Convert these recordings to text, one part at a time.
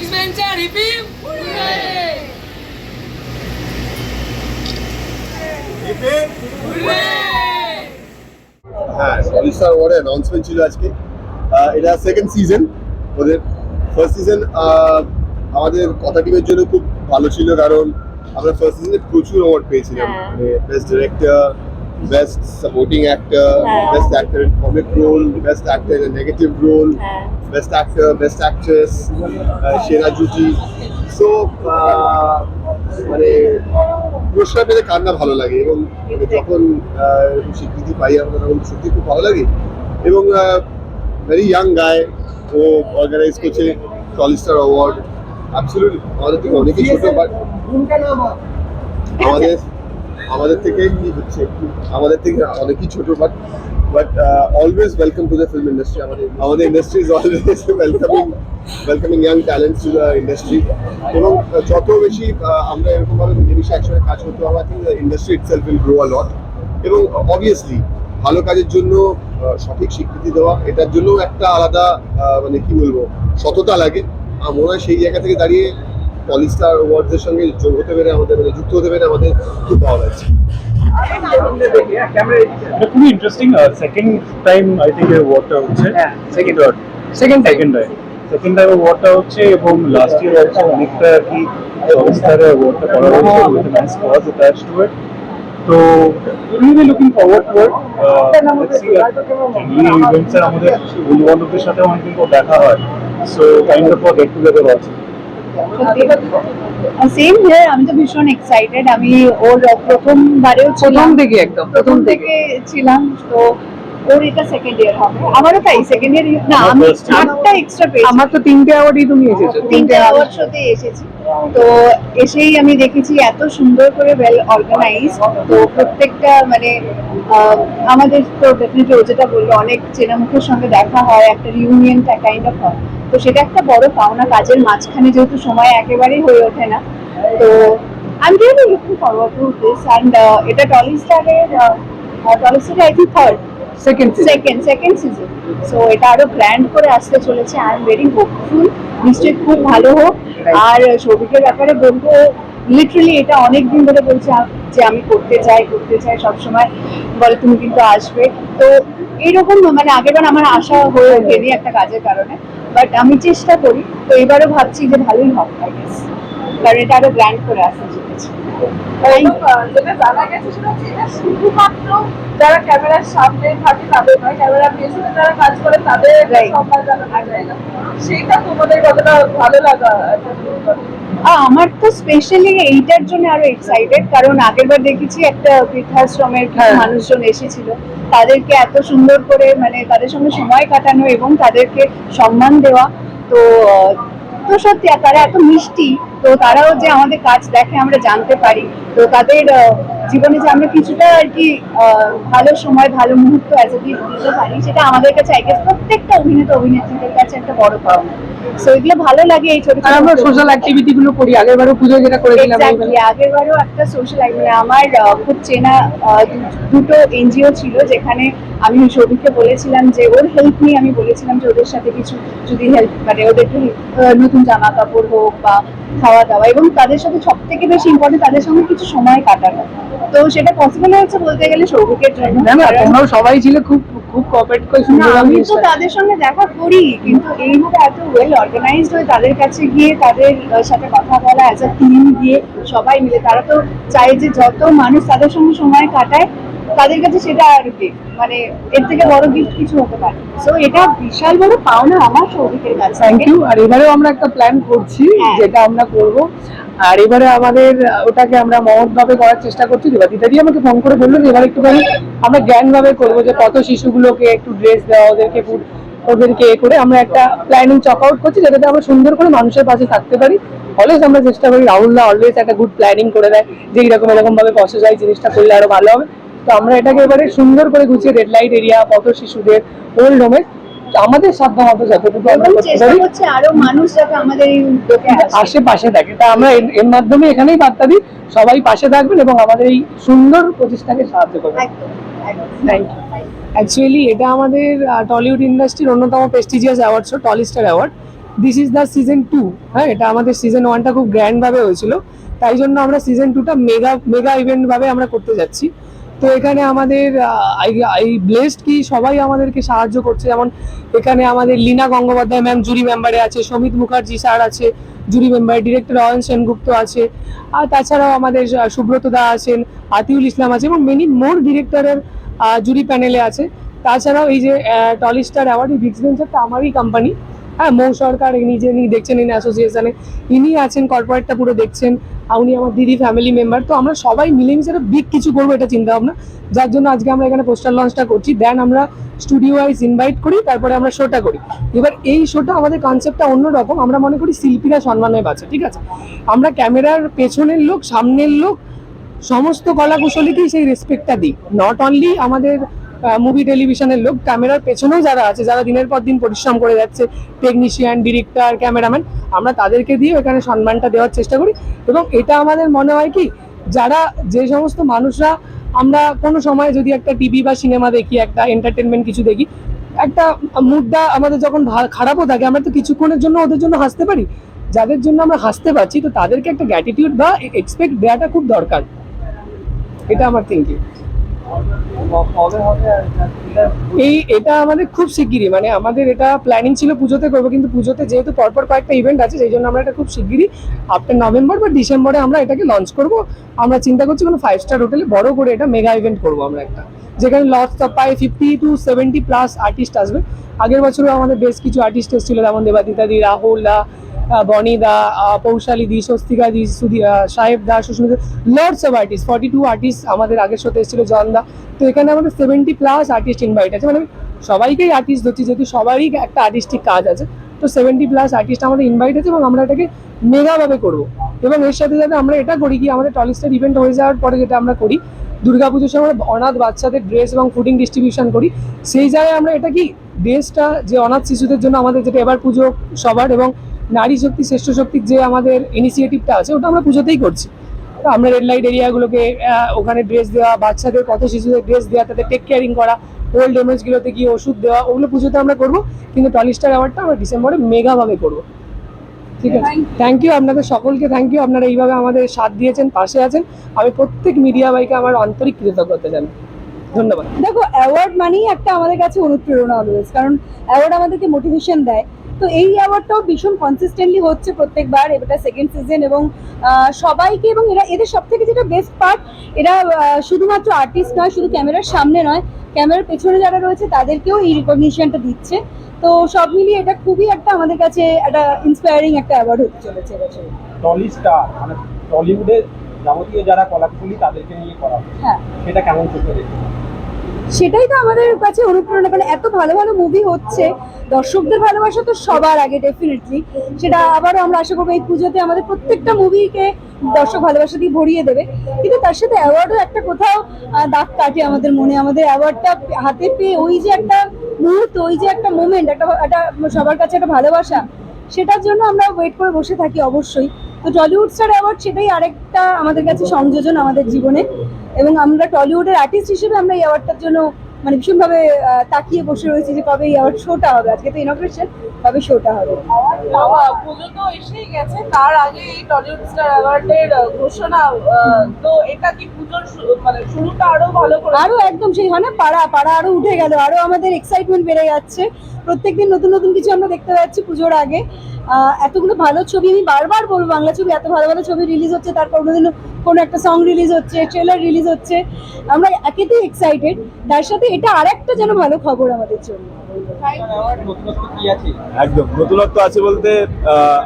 Big venture hip hip হ্যাঁ সলিস্টার অ্যাওয়ার্ডে announcement ছিল আজকে। আহ, এটা সেকেন্ড সিজন ওদের ফার্স্ট সিজন আমাদের কথা টিমের জন্য খুব ভালো ছিল কারণ আমরা ফার্স্ট সিজনে প্রচুর অ্যাওয়ার্ড পেয়েছিলাম। হ্যাঁ। মানে best director best supporting actor. Best actor in comic role best actor in negative role best actor best actress সেরা জুটি সো মানে পুরস্কার পেতে কার না ভালো লাগে? এবং মানে যখন স্বীকৃতি পাই আমরা তখন সত্যি খুব ভালো লাগে। এবং ভেরি ইয়াং গায় ও অর্গানাইজ করছে টলিস্টার অ্যাওয়ার্ড অ্যাবসলিউট আমাদের থেকে অনেকেই ছোট বাট আমাদের আমাদের থেকে কি হচ্ছে? আমাদের থেকে অনেকই ছোট but but always welcome to the film industry আমাদের আমাদের industry is always welcoming welcoming young talents to the industry এবং uh, যত বেশি uh, আমরা এরকমভাবে মিলেমিশে একসঙ্গে কাজ করতে পারব I think the industry itself will grow a lot এবং অবভিয়াসলি ভালো কাজের জন্য সঠিক স্বীকৃতি দেওয়া এটার জন্য একটা আলাদা মানে কি বলব সততা লাগে। আমার মনে হয় সেই জায়গা থেকে দাঁড়িয়ে পলিস্টার ওয়ার্ডদের সঙ্গে যোগ হতে পেরে আমাদের মানে যুক্ত হতে পেরে আমাদের খুব ভালো লাগছে। খুবই interesting second time I think ওয়ার্ডটা হচ্ছে। Second word second second time second time ওয়ার্ডটা হচ্ছে এবং লাস্ট ইয়ার অলসো অনেকটা আর কি ওয়ার্ডটা করা হয়েছে with nice cause attach to it তো really looking forward to it let's see generally ইভেন্টসের আমাদের বন্ধু বান্ধবদের সাথে অনেকদিন পর দেখা হয়। So kind of get together আছে সেম হিয়ার আমি তো ভীষণ এক্সাইটেড আমি ওর প্রথমবারেও ছিলাম। থেকে একদম প্রথম থেকে ছিলাম তো ওর এটা সেকেন্ড ইয়ার হবে। আমারও তাই সেকেন্ড ইয়ার না আমি আটটা এক্সট্রা পেয়েছি। আমার তো তিনটে অ্যাওয়ার্ডই তুমি এসেছ তিনটে অ্যাওয়ার্ড শোতে এসেছি। তো এসেই আমি দেখেছি এত সুন্দর করে ওয়েল অর্গানাইজ তো প্রত্যেকটা মানে আহ, আমাদের তো ডেফিনেটলি ও যেটা বলল অনেক চেনা মুখের সঙ্গে দেখা হয় একটা রিউনিয়নটা কাইন্ড অফ হয়। তো সেটা একটা বড় পাওনা কাজের মাঝখানে যেহেতু সময় একেবারেই হয়ে ওঠে না। তো I am really looking forward to this and এটা টলিস্টারের টলিস্টারের I think third second second second season so এটা আরও গ্র্যান্ড করে আসতে চলেছে। আই এম ভেরি হোপফুল নিশ্চয়ই খুব ভালো হোক। আর সৌভিকের ব্যাপারে বলব লিটারালি এটা অনেক দিন ধরে বলছে যে আমি করতে চাই করতে চাই সবসময়। বলে তুমি কিন্তু আসবে। তো এইরকম মানে আগেরবার আমার আশা হয়ে ওঠেনি একটা কাজের কারণে। বাট আমি চেষ্টা করি। তো এবারও ভাবছি যে ভালোই হবে আই গেস কারণ এটা আরও গ্র্যান্ড করে আসতে চলেছে। যেটা জানা গেছে সেটা হচ্ছে এটা শুধুমাত্র যারা ক্যামেরার সামনে থাকে তাদের নয় ক্যামেরার পেছনে যারা কাজ করে তাদের Right. সম্মান জানানোর জায়গা সেইটা তোমাদের কতটা ভালো লাগা একটা ব্যাপার। আ, আমার তো স্পেশালি এইটার জন্য আরও এক্সাইটেড কারণ আগেরবার দেখেছি একটা বৃদ্ধাশ্রমের হ্যাঁ। মানুষজন এসেছিল তাদেরকে এত সুন্দর করে মানে তাদের সঙ্গে সময় কাটানো এবং তাদেরকে সম্মান দেওয়া তো তো সত্যি তারা এত মিষ্টি তো তারাও যে আমাদের কাজ দেখে আমরা জানতে পারি। তো তাদের জীবনে যে আমরা কিছুটা আর কি ভালো সময় ভালো মুহূর্ত অ্যাজ এ দিতে পারি সেটা আমাদের কাছে আই প্রত্যেকটা অভিনেতা অভিনেত্রীদের কাছে একটা বড় পাওনা। সো এগুলো ভালো লাগে এই ছোট আমরা সোশ্যাল অ্যাক্টিভিটি গুলো করি আগেরবারও পুজো যেটা করেছিলাম এক্স্যাক্টলি আগের বারও একটা সোশ্যাল মানে আমার খুব চেনা দুটো এনজিও ছিল যেখানে আমি সৌভিককে বলেছিলাম যে ওর হেল্প নিয়ে আমি বলেছিলাম যে ওদের সাথে কিছু যদি হেল্প মানে ওদেরকে নতুন জামা কাপড় হোক বা খাওয়া দাওয়া এবং তাদের সাথে সব থেকে বেশি ইম্পর্টেন্ট তাদের সঙ্গে কিছু সময় কাটানো। তো সেটা পসিবল হয়েছে বলতে গেলে সৌভিকের জন্য না না তোমরাও সবাই ছিল খুব খুব কোঅপারেট করে সুন্দর আমি তো তাদের সঙ্গে দেখা করি কিন্তু এইভাবে এত ওয়েল অর্গানাইজড হয়ে তাদের কাছে গিয়ে তাদের সাথে কথা বলা অ্যাজ আ টিম গিয়ে সবাই মিলে তারা তো চায় যে যত মানুষ তাদের সঙ্গে সময় কাটায় তাদের কাছে সেটা আর gift। মানে এর থেকে বড় গিফট কিছু হতে পারে সো এটা বিশাল বড় পাওনা আমার সৌভিকের কাছে থ্যাংক ইউ আর এবারেও আমরা একটা প্ল্যান করছি হ্যাঁ। যেটা আমরা করব আর এবারে আমাদের, ওটাকে আমরা মহৎ ভাবে করার চেষ্টা করছি। দিদি আমাকে ফোন করে বলল যে, এবার একটুখানি আমরা জ্ঞান ভাবে করব যে, কত শিশুগুলোকে একটু ড্রেস দেওয়া, ওদেরকে ফুড ওদেরকে এ করে আমরা একটা প্ল্যানিং চক আউট করছি যেটাতে আমরা সুন্দর করে মানুষের পাশে থাকতে পারি। অলওয়েজ আমরা চেষ্টা করি, রাহুলদা অলওয়েজ একটা গুড প্ল্যানিং করে দেয়, যে এইরকম এরকম ভাবে বসে যায়, জিনিসটা করলে আরও ভালো হবে। তো আমরা এটাকে এবারে সুন্দর করে গুছিয়ে রেড লাইট এরিয়া কত শিশুদের ওল্ড হোমে আমাদের সাধ্য মতো যতটুকু আরও মানুষ যাতে আমাদের এই উদ্যোগে আশেপাশে থাকে তা আমরা এর- মাধ্যমে এখানেই বার্তা দিই সবাই পাশে থাকবেন এবং আমাদের এই সুন্দর প্রতিষ্ঠাকে সাহায্য করবেন। থ্যাংক ইউ অ্যাকচুয়ালি এটা আমাদের টলিউড ইন্ডাস্ট্রির অন্যতম prestigious award show Tollystar award this is the season two হ্যাঁ এটা আমাদের সিজন ওয়ানটা খুব গ্র্যান্ড ভাবে হয়েছিল। তাই জন্য আমরা সিজন টুটা মেগা মেগা ইভেন্ট ভাবে আমরা করতে যাচ্ছি। তো এখানে আমাদের এই- ব্লেসড কি সবাই আমাদেরকে সাহায্য করছে। যেমন এখানে আমাদের লীনা গঙ্গোপাধ্যায় ম্যাম জুরি মেম্বারে আছে, সমিত মুখার্জি স্যার আছে jury member director Ayan Sengupta আছে, আর তাছাড়াও আমাদের সুব্রত দা আছেন, আতিউল ইসলাম আছে, এবং মেনি মোর ডিরেক্টরের জুরি প্যানেলে আছে। তাছাড়াও এই যে টলিস্টার অ্যাওয়ার্ড এই ভিক্স ভেঞ্চারটা আমারই কোম্পানি হ্যাঁ মৌ সরকার, ইনি যে ইনি দেখছেন, ইনি অ্যাসোসিয়েশনে ইনি আছেন কর্পোরেটটা পুরো দেখছেন উনি আমার দিদি ফ্যামিলি মেম্বার তো আমরা সবাই মিলেমিশে একটা বিগ কিছু করব, এটা চিন্তা ভাবনা। যার জন্য আজকে আমরা এখানে পোস্টার লঞ্চটা করছি দেন আমরা স্টুডিও ওয়াইজ ইনভাইট করি, তারপরে আমরা শোটা করি। এবার এই শোটা আমাদের কনসেপ্টটা অন্যরকম, আমরা মনে করি শিল্পীরা সম্মানে বাঁচে ঠিক আছে? আমরা ক্যামেরার পেছনের লোক, সামনের লোক, সমস্ত কলা কুশলীকেই সেই রেসপেক্টটা দিই। নট অনলি আমাদের মুভি টেলিভিশনের লোক ক্যামেরার পেছনেও যারা আছে, যারা দিনের পর দিন পরিশ্রম করে যাচ্ছে টেকনিশিয়ান ডিরেক্টর ক্যামেরাম্যান আমরা তাদেরকে দিয়ে এখানে সম্মানটা দেওয়ার চেষ্টা করি। এবং এটা আমাদের মনে হয় কি, যারা যে সমস্ত মানুষরা আমরা কোনো সময় যদি একটা টিভি বা সিনেমা দেখি, একটা এন্টারটেনমেন্ট কিছু দেখি, একটা মুডটা আমাদের যখন খারাপও থাকে, আমরা তো কিছুক্ষণের জন্য ওদের জন্য হাসতে পারি। যাদের জন্য আমরা হাসতে পারছি, তো তাদেরকে একটা গ্যাটিটিউড বা এক্সপেক্ট দেওয়াটা খুব দরকার। এটা আমার থিঙ্কিং এই এটা আমাদের খুব শিগগিরই মানে আমাদের এটা প্ল্যানিং ছিল পুজোতে করব, কিন্তু পুজোতে যেহেতু পরপর কয়েকটা ইভেন্ট আছে, সেই জন্য আমরা এটা খুব শিগগিরই আফটার নভেম্বর বা ডিসেম্বরে আমরা এটাকে লঞ্চ করব। আমরা চিন্তা করছি কোনো ফাইভ স্টার হোটেলে বড় করে এটা মেগা ইভেন্ট করব আমরা একটা, যেখানে লস প্রায় fifty to seventy plus artist আসবে। আগের বছরও আমাদের বেশ কিছু আর্টিস্ট এসেছিল, যেমন দেবাদিতা দি, রাহুল দা বনি দা Poushali di, Swastika di Saheb da, Sushmita lords of artist forty two artist আমাদের আগের সাথে এসেছিল জন দা। তো এখানে আমাদের সেভেন্টি প্লাস আর্টিস্ট ইনভাইট আছে। মানে সবাইকেই আর্টিস্ট ধরছি, যেহেতু সবারই একটা আর্টিস্টিক কাজ আছে। তো সেভেন্টি প্লাস আর্টিস্ট আমাদের ইনভাইট আছে এবং আমরা এটাকে মেগাভাবে করব। এবং এর সাথে সাথে আমরা এটা করি কি, আমাদের টলিস্টার ইভেন্ট হয়ে যাওয়ার পরে যেটা আমরা করি, দুর্গাপুজোর সময় অনাথ বাচ্চাদের ড্রেস এবং ফুডিং ডিস্ট্রিবিউশন করি। সেই জায়গায় আমরা এটা কি ড্রেসটা যে অনাথ শিশুদের জন্য আমাদের যেটা এবার পুজো সবার এবং নারী শক্তি শ্রেষ্ঠ শক্তির যে আমাদের ইনিশিয়েটিভটা আছে ওটা আমরা পুজোতেই করছি। আমরা রেড লাইট এরিয়াগুলোকে ওখানে ড্রেস দেওয়া বাচ্চাদের কত শিশুদের ড্রেস দেওয়া তাদের টেক কেয়ারিং করা ওল্ড এমএসগুলোতে গিয়ে ওষুধ দেওয়া ওগুলো পুজোতে আমরা করব। কিন্তু টলিস্টার অ্যাওয়ার্ডটা আমরা ডিসেম্বরে মেগাভাবে করব। ঠিক আছে? থ্যাংক ইউ আপনাদের সকলকে থ্যাংক ইউ আপনারা এইভাবে আমাদের সাথ দিয়েছেন পাশে আছেন। আমি প্রত্যেক মিডিয়া ভাইকে আমার আন্তরিক কৃতজ্ঞতা জানাই। ধন্যবাদ। দেখো অ্যাওয়ার্ড মানেই একটা আমাদের কাছে অনুপ্রেরণা অলওয়েজ কারণ অ্যাওয়ার্ড আমাদেরকে মোটিভেশন দেয়। তো এই অ্যাওয়ার্ডটাও ভীষণ কনসিস্টেন্টলি হচ্ছে প্রত্যেকবার এটা সেকেন্ড সিজন এবং সবাইকে এবং এরা এদের সব থেকে যেটা বেস্ট পার্ট এরা শুধুমাত্র আর্টিস্ট নয় শুধু ক্যামেরার সামনে নয় ক্যামেরার পেছনে যারা রয়েছে তাদেরকেও এই রিকগনিশনটা দিচ্ছে। তো সব মিলিয়ে এটা খুবই একটা আমাদের কাছে একটা ইন্সপায়ারিং একটা অ্যাওয়ার্ড হতে চলেছে এবছর। টলি স্টার মানে টলিউডের যাবতীয় যারা কলাকুশলী তাদেরকে নিয়ে করা হ্যাঁ। সেটা কেমন চোখে সেটাই তো আমাদের কাছে অনুপ্রেরণা কারণ এত ভালো ভালো মুভি হচ্ছে দর্শকদের ভালোবাসা তো সবার আগে ডেফিনেটলি সেটা আবারও আমরা আশা করব এই পুজোতে আমাদের প্রত্যেকটা মুভিকে দর্শক ভালোবাসা দিয়ে ভরিয়ে দেবে। কিন্তু তার সাথে অ্যাওয়ার্ডও একটা কোথাও দাগ কাটে আমাদের মনে। আমাদের অ্যাওয়ার্ডটা হাতে পেয়ে ওই যে একটা মুহূর্ত, ওই যে একটা মোমেন্ট একটা একটা সবার কাছে একটা ভালোবাসা, সেটার জন্য আমরা ওয়েট করে বসে থাকি অবশ্যই। তো টলিউড স্টার অ্যাওয়ার্ড সেটাই আরেকটা আমাদের কাছে সংযোজন আমাদের জীবনে। এবং আমরা টলিউডের আর্টিস্ট হিসেবে আমরা এই অ্যাওয়ার্ডটার জন্য মানে ভীষণভাবে তাকিয়ে বসে রয়েছি যে কবে অ্যাওয়ার্ড শোটা হবে। আজকে তো ইনগ্রেশন কবে শোটা হবে? পুজো তো এসেই গেছে। তার আগে এই টলিউড স্টার অ্যাওয়ার্ডের ঘোষণা তো এটা কি পুজোর মানে শুরুটা আরও ভালো করে আরও একদম সেই হয় না? পাড়া পাড়া আরও উঠে গেল। আরও আমাদের এক্সাইটমেন্ট বেড়ে যাচ্ছে। প্রত্যেকদিন নতুন নতুন কিছু আমরা দেখতে পাচ্ছি পুজোর আগে। এতগুলো ভালো ছবি, আমি বারবার বলব, বাংলা ছবি, এত ভালো ভালো ছবি রিলিজ হচ্ছে, তারপর কোনোদিন কোনো একটা সং রিলিজ হচ্ছে ট্রেলার রিলিজ হচ্ছে। আমরা একেতেই এক্সাইটেড তার সাথে এটা আরেকটা যেন ভালো খবর আমাদের জন্য। একদম, নতুনত্ব আছে বলতে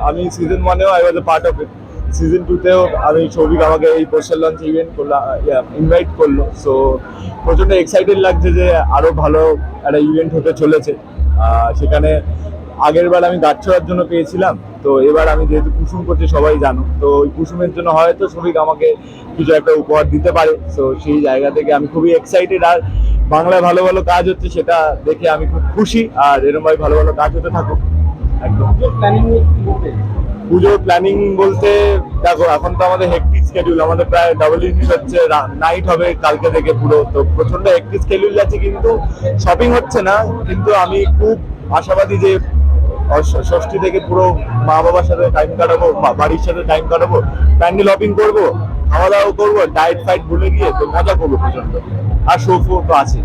আমি season ওয়ানেও I was part of it season টুতেও আমি সৌভিক আমাকে এই পোস্টার লঞ্চ ইভেন্ট করলাম ইনভাইট করল। সো প্রচণ্ড এক্সাইটেড লাগছে যে আরও ভালো একটা ইভেন্ট হতে চলেছে। সেখানে আগের বার আমি গাছছড়ার জন্য পেয়েছিলাম তো এবার আমি যেহেতু কুসুম করছি সবাই জানো। তো ওই কুসুমের জন্য হয়তো সৌভিক আমাকে কিছু একটা উপহার দিতে পারে। তো সেই জায়গা থেকে আমি খুবই এক্সাইটেড আর বাংলায় ভালো ভালো কাজ হচ্ছে সেটা দেখে আমি খুব খুশি। আর এরকম ভাবে ভালো ভালো কাজ হতে থাকুক। একদম। পুজোর প্ল্যানিং বলতে? দেখো এখন তো আমাদের হেকটিক স্কেডিউল আমাদের প্রায় ডাবল ইউনিট হচ্ছে নাইট হবে কালকে থেকে পুরো। তো প্রচণ্ড হেকটিক স্কেডিউল যাচ্ছে কিন্তু শপিং হচ্ছে না। কিন্তু আমি খুব আশাবাদী যে ষষ্ঠী থেকে পুরো মা বাবার সাথে টাইম কাটাবো বাড়ির সাথে টাইম কাটাবো, প্যান্ডেল হপিং করব, খাওয়া দাওয়া করব ডায়েট ফাইট ভুলে গিয়ে তো মজা করব প্রচণ্ড আর শো তো আছে